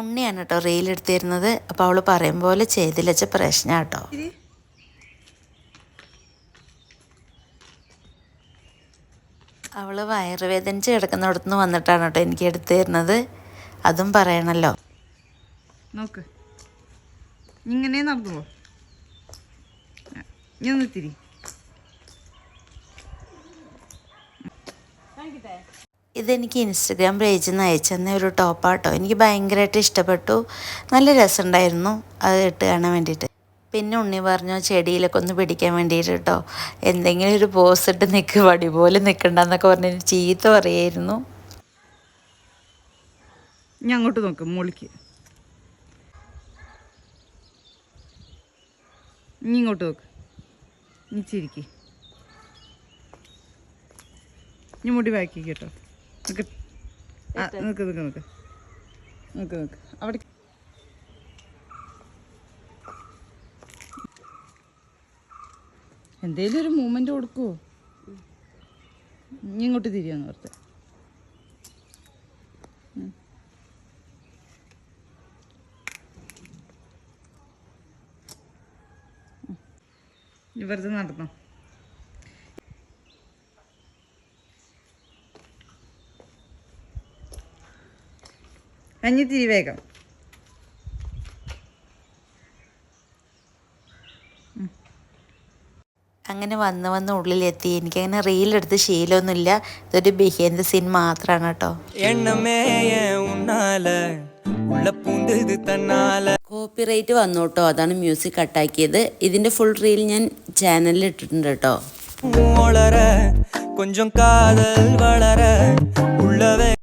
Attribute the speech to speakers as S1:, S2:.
S1: ഉണ്ണിയാണ് കേട്ടോ റീലെടുത്തിരുന്നത് അപ്പോൾ അവൾ പറയും പോലെ ചെയ്തില്ല. വെച്ച പ്രശ്ന കേട്ടോ. അവൾ വയറുവേദനിച്ച് കിടക്കുന്നിടത്തുനിന്ന് വന്നിട്ടാണ് കേട്ടോ എനിക്ക് എടുത്തു തരുന്നത്. അതും പറയണല്ലോ.
S2: നോക്ക്. ഇങ്ങനെ നടന്നു പോ ഞാൻ നിർത്തിരി
S1: ഇതെനിക്ക് ഇൻസ്റ്റഗ്രാം പേജിൽ നിന്ന് അയച്ചെന്ന ഒരു ടോപ്പാട്ടോ എനിക്ക് ഭയങ്കരമായിട്ട് ഇഷ്ടപ്പെട്ടു. നല്ല രസമുണ്ടായിരുന്നു അത് ഇട്ട് കാണാൻ വേണ്ടിയിട്ട് പിന്നെ ഉണ്ണി പറഞ്ഞു ചെടിയിലൊക്കെ ഒന്ന് പിടിക്കാൻ വേണ്ടിയിട്ട് കേട്ടോ എന്തെങ്കിലും ഒരു പോസ് ഇട്ട് നിൽക്ക് വടി പോലെ നിൽക്കണ്ടെന്നൊക്കെ പറഞ്ഞ് ചീത്ത പറയായിരുന്നു.
S2: ഞാൻ അങ്ങോട്ട് നോക്ക് മുകളിലേക്ക് നീ ഇങ്ങോട്ട് നോക്ക്. നീ ചിരിക്ക്. ഇനി മുടി ബാക്കി കേട്ടോ. നിക്ക്. ആ, നിക്ക് നിക്ക് നിക്ക്. നിക്ക് നിക്ക്. അവിടെ എന്തേലും ഒരു മൂമെന്റ് കൊടുക്കുവോ ഇനി ഇങ്ങോട്ട് തിരിയാന്ന് ഓർത്ത് ഇവർ വെറുതെ നടന്നോ? കഞ്ഞിത്തിരി വേഗം.
S1: അങ്ങനെ വന്ന് വന്ന് ഉള്ളിലെത്തി. എനിക്കങ്ങനെ റീലെടുത്ത് ശീലമൊന്നുമില്ല. ഇതൊരു ബിഹേന്ദ് സീൻ മാത്രമാണ് കേട്ടോ. കോപ്പിറൈറ്റ് വന്നു കേട്ടോ. അതാണ് മ്യൂസിക് കട്ടാക്കിയത് ഇതിന്റെ ഫുൾ റീൽ ഞാൻ ചാനലിൽ ഇട്ടിട്ടുണ്ട് കേട്ടോ.
S3: കൊഞ്ചം കാതൽ വളര ഉള്ളവേ